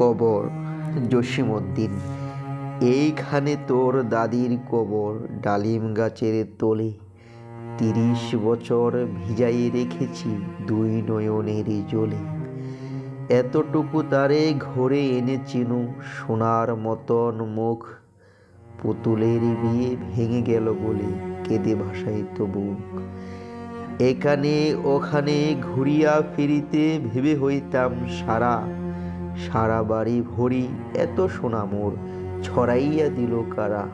কবর, জসিমউদ্দিন। এইখানে তোর দাদির কবর, ডালিম গাছের তোলে। তিরিশ বছর ভিজাই রেখেছি দুই নয়নের জলে। এতটুকু তারে ঘরে এনে চিনু সোনার মতন মুখ। পুতুলের বিয়ে ভেঙে গেল বলে কেঁদে ভাসাইত বুক এখানে ওখানে ঘুরিয়া ফিরিতে ভেবে হইতাম সারা সারা বাড়ি ভরি এত সোনা মোর ছড়াইয়া দিল কারা?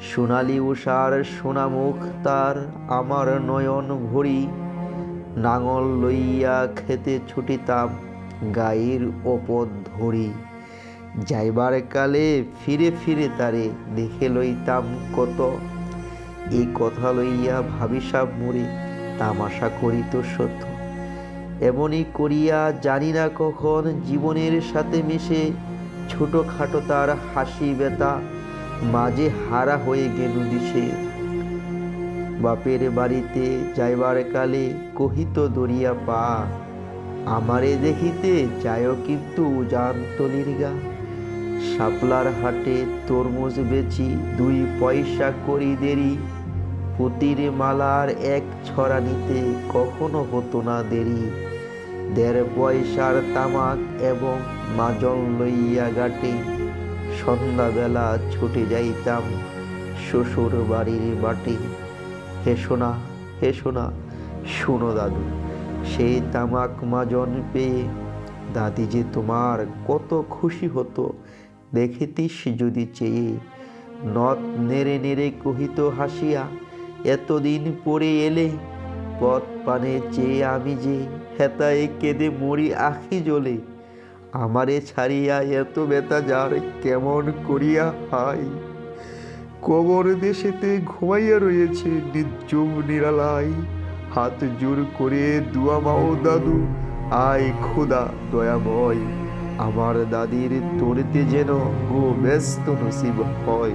সোনালি উষার সোনামুখ তার আমার নয়ন ভরি, নাঙল লইয়া খেতে ছুটিতাম গায়ের ওপর ধরি। যাইবার কালে ফিরে ফিরে তারে দেখে লইতাম কত। এই কথা লইয়া ভাবিসাব মরে তামাশা করিত সত্য। এমনই করিয়া জানি না কখন জীবনের সাথে মিশে ছোটখাটো তার হাসি ব্যথা মাঝে হারা হয়ে গেল দিশে। বাপের বাড়িতে যাইবার কালে কহিত দরিয়া পা, আমারে দেখিতে যায় কিন্তু জানতলির গা। শাপলার হাটে তরমুজ বেচি, দুই পয়সা করি দেরি পুতির মালার এক ছড়া নিতে কখনো হতো না দেরি। দেড় পয়সার তামাক এবং মাজল লইয়া গাটে সন্ধ্যাবেলা ছুটে যাইতাম শ্বশুর বাড়ির বাটে হে সোনা হে সোনা, শোনো দাদু সেই তামাক মাজন পেয়ে দাদি যে তোমার কত খুশি হতো, দেখিতিস যদি চেয়ে। নথ নেড়ে নেড়ে কহিত হাসিয়া এতদিন পরে এলে পথ পানে চেয়ে আমি যে হেতায় কেঁদে মরি আখি জ্বলে। আমারে ছাড়িয়া এত বেতা যার কেমন করিয়া হাই কবর দেশেতে ঘুমাইয়া রয়েছে নির্জম নিরালাই হাত জোর করে দুয়া মাও দাদু, আয় খোদা দয়াময়। আমার দাদির তোরতে যেন গো ব্যস্ত নসিব হয়।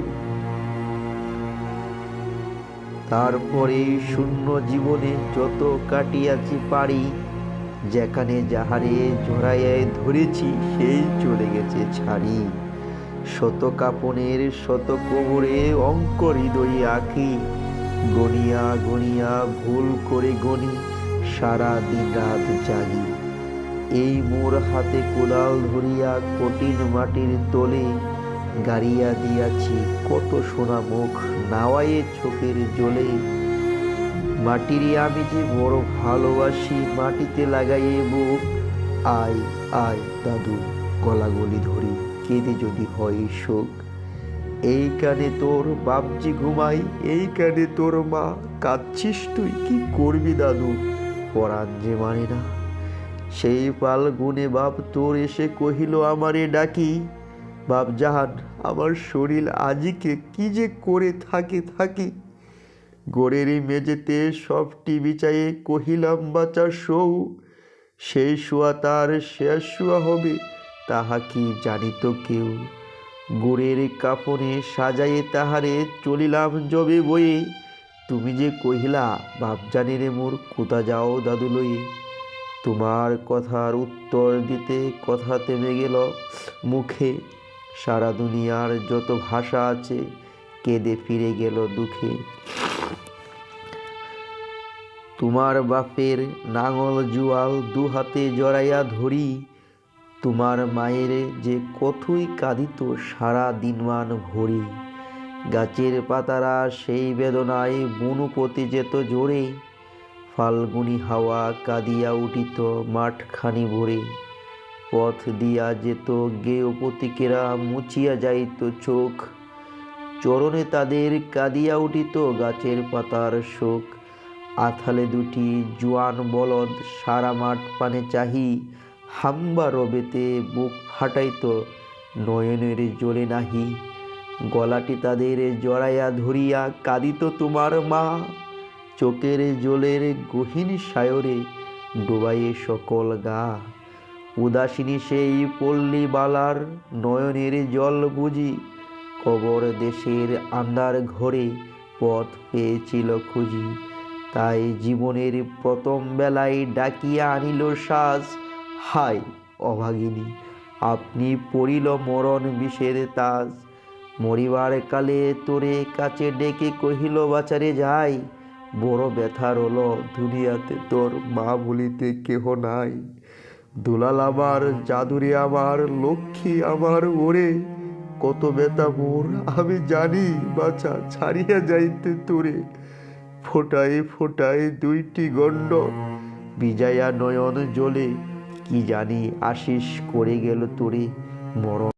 তারপরে শূন্য জীবনে যত কাটিয়াছি পারি, যেখানে যাহারে জড়াইয়ায় ধরেছি, সেই চলে গেছে ছাড়ি। শত কাপনের শত কবরে অঙ্ক হৃদয় আঁকি গনিয়া গনিয়া ভুল করে গনি সারা দিন রাত জাগি। এই মোর হাতে কোদাল ধরিয়া কঠিন মাটির তোলে গাড়িয়া দিয়াছি, কত সোনা মুখ নাওয়ায়ে চোখের জলে। মাটির আমি যে বড় ভালোবাসি, মাটিতে লাগাইয়ে বুক। আয় আয় দাদু, গলাগলি ধরি, কেঁদে যদি হয় শোক। এই কানে তোর বাপজি ঘুমাই, এই কানে তোর মা, কাঁদছিস তুই কি করবি দাদু? পরাণ যে মানে না। সেই পাল গুনে বাপ তোর এসে কহিল, আমারে ডাকি। বাপ জাহান আমার শরীর আজিকে কি যে করে থাকে, থাকি। গোড়েরই মেঝেতে সবটি বিছায়ে কহিলাম বাচ্চা শোও, সেই শোয়া তার শেষ শোয়া হবে, তাহা কি জানিত কেউ? গোড়ের কাপড়ে সাজাইয়ে তাহারে চলিলাম জবে বয়ে। তুমি যে কহিলা, বাপজানিরে মোর কোথা যাও দাদু লয়ে? তোমার কথার উত্তর দিতে কথা থেমে গেল মুখে সারা দুনিয়ার যত ভাষা আছে, কেঁদে ফিরে গেল দুঃখে। তোমার বাপের নাঙল জুয়াল দু হাতে জড়াইয়া ধরি, তোমার মায়ের যে কতই কাঁদিত সারা দিনমান ভরি। গাছের পাতারা সেই বেদনায় বনুপতি যেত জোরে, ফাল্গুনি হাওয়া কাঁদিয়া উঠিত মাঠখানি ভরে। পথ দিয়া যেত গেয় প্রতীকেরা মুছিয়া যাইত চোখ। চরণে তাদের কাঁদিয়া উঠিত গাছের পাতার শোক। আথালে দুটি জোয়ান বলদ সারা মাঠ পানে চাহি, হাম্বা রবেতে বুক ফাটাইত, নয়নের জলে নাহি। গলাটি তাদের জড়াইয়া ধরিয়া কাঁদিত, তোমার মা চোখের জলের গহীন সায়রে ডোবাইয়ে সকল গা। উদাসিনী সেই পল্লী বালার নয়নের জল বুঝি, কবর দেশের আন্দার ঘরে পথ পেয়েছিল খুঁজি। তাই জীবনের প্রথম বেলায় ডাকিয়া আনিল শ্বাস হায় অভাগিনী, আপনি পড়িল মরণ বিষের তাজ। মরিবার কালে তোরে কাছে ডেকে কহিল, বাচারে যাই, বড় ব্যথা রল দুনিয়াতে তোর মা বলিতে কেহ নাই। দুলাল আমার জাদুরে আমার, লক্ষ্মী আমার, ওরে, কত বেতা মোর। আমি জানি বাছা, ছাড়িয়া যাইতে তোরে। ফোটাই ফোটাই দুইটি গণ্ড, বিজয়া নয়ন জ্বলে, কি জানি আশিস করে গেল তোরে মরণ